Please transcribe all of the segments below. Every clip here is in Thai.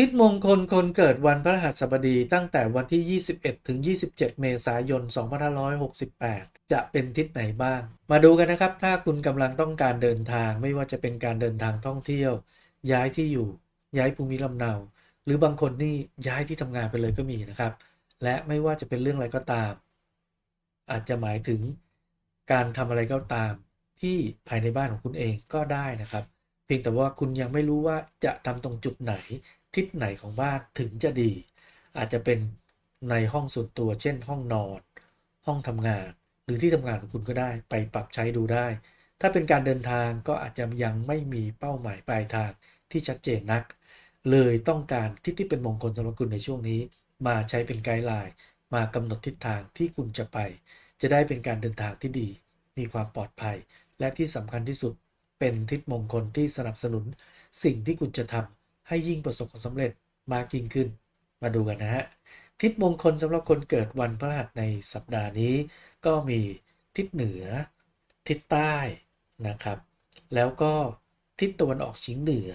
ทิศมงคลคนเกิดวันพฤหัสบดีตั้งแต่วันที่ 21 ถึง 27 เมษายน 2568 จะเป็นทิศไหนบ้าง มาดูกันนะครับ ถ้าคุณกำลังต้องการเดินทางไม่ว่าจะเป็นการเดินทางท่องเที่ยว ย้ายที่อยู่ ย้ายภูมิลำเนา หรือบางคนนี่ย้ายที่ทำงานไปเลยก็มีนะครับ และไม่ว่าจะเป็นเรื่องอะไรก็ตาม อาจจะหมายถึงการทำอะไรก็ตามที่ภายในบ้านของคุณเองก็ได้นะครับ เพียงแต่ว่าคุณยังไม่รู้ว่าจะทำตรงจุดไหน ทิศไหนของบ้านถึงจะดี อาจจะเป็นในห้องส่วนตัวเช่น ห้องนอน ห้องทำงาน หรือที่ทำงานของคุณก็ได้ไปปรับใช้ดูได้ ถ้าเป็นการเดินทางก็อาจจะยังไม่มีเป้าหมายปลายทางที่ชัดเจนนัก เลยต้องการทิศที่เป็นมงคลสำหรับคุณในช่วงนี้ มาใช้เป็นไกด์ไลน์มากำหนดทิศทางที่คุณจะไป จะได้เป็นการเดินทางที่ดี มีความปลอดภัย และที่สำคัญที่สุดเป็นทิศมงคลที่สนับสนุนสิ่งที่คุณจะทำ ให้ยิ่งประสบความสำเร็จมากยิ่งขึ้น มาดูกันนะฮะ ทิศมงคลสำหรับคนเกิดวันพฤหัสในสัปดาห์นี้ ก็มีทิศเหนือ ทิศใต้นะครับ แล้วก็ทิศตะวันออกเฉียงเหนือ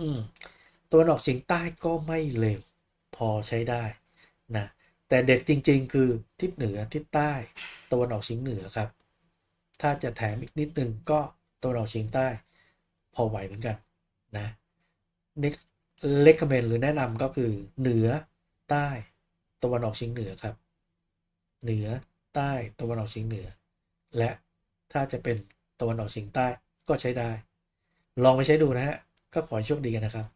อืมตะวันออกเฉียงใต้ก็ไม่เลวพอใช้ได้นะแต่เด็ดจริง ๆ คือทิศเหนือทิศใต้ ตะวันออกเฉียงเหนือครับ ถ้าจะแถมอีกนิดนึงก็ตะวันออกเฉียงใต้ พอไหวเหมือนกันนะ เน็กเลคเมนหรือแนะนำก็คือเหนือใต้ตะวันออกเฉียงเหนือครับ เหนือใต้ตะวันออกเฉียงเหนือ และถ้าจะเป็นตะวันออกเฉียงใต้ก็ใช้ได้ ลองไปใช้ดูนะฮะก็ขอโชคดีกันนะครับ